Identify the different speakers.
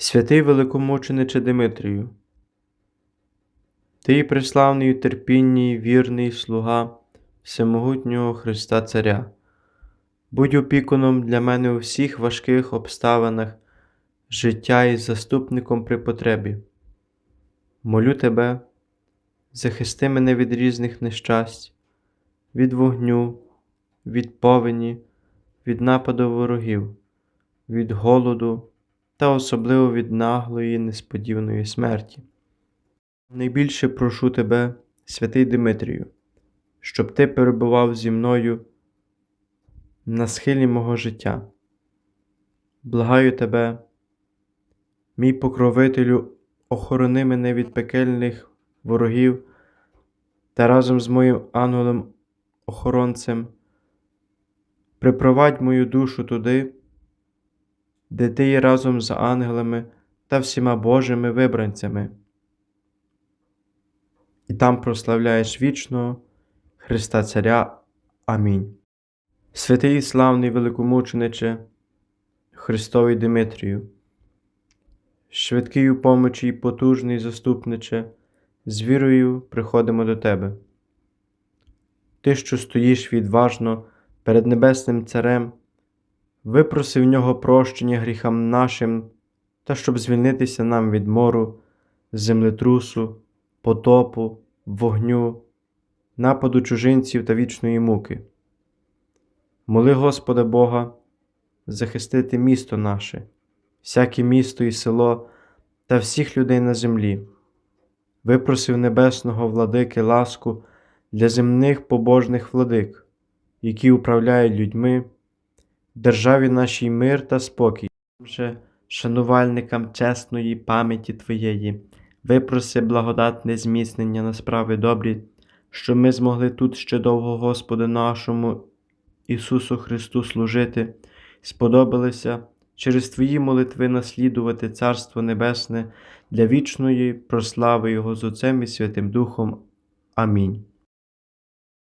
Speaker 1: Святий великомучениче Димитрію, ти преславний у терпінні, вірний слуга Всемогутнього Христа Царя, будь опікуном для мене у всіх важких обставинах життя і заступником при потребі. Молю тебе, захисти мене від різних нещасть, від вогню, від повені, від нападу ворогів, від голоду та особливо від наглої несподіваної смерті. Найбільше прошу тебе, святий Димитрію, щоб ти перебував зі мною на схилі мого життя. Благаю тебе, мій покровителю, охорони мене від пекельних ворогів та разом з моїм ангелом-охоронцем припровадь мою душу туди, де ти є разом з ангелами та всіма Божими вибранцями, і там прославляєш вічного Христа Царя. Амінь. Святий і славний великомучениче, Христовий Димитрію, швидкий у помочі і потужний заступниче, з вірою приходимо до Тебе. Ти, що стоїш відважно перед Небесним Царем, випроси в нього прощення гріхам нашим та щоб звільнитися нам від мору, землетрусу, потопу, вогню, нападу чужинців та вічної муки. Моли Господа Бога захистити місто наше, всяке місто і село та всіх людей на землі, випросив небесного владики ласку для земних побожних владик, які управляють людьми, державі нашій мир та спокій. Же шанувальникам чесної пам'яті Твоєї, випроси благодатне зміцнення на справи добрі, щоб ми змогли тут ще довго Господу нашому Ісусу Христу служити, сподобалися через Твої молитви наслідувати Царство Небесне для вічної прослави Його з Отцем і Святим Духом. Амінь.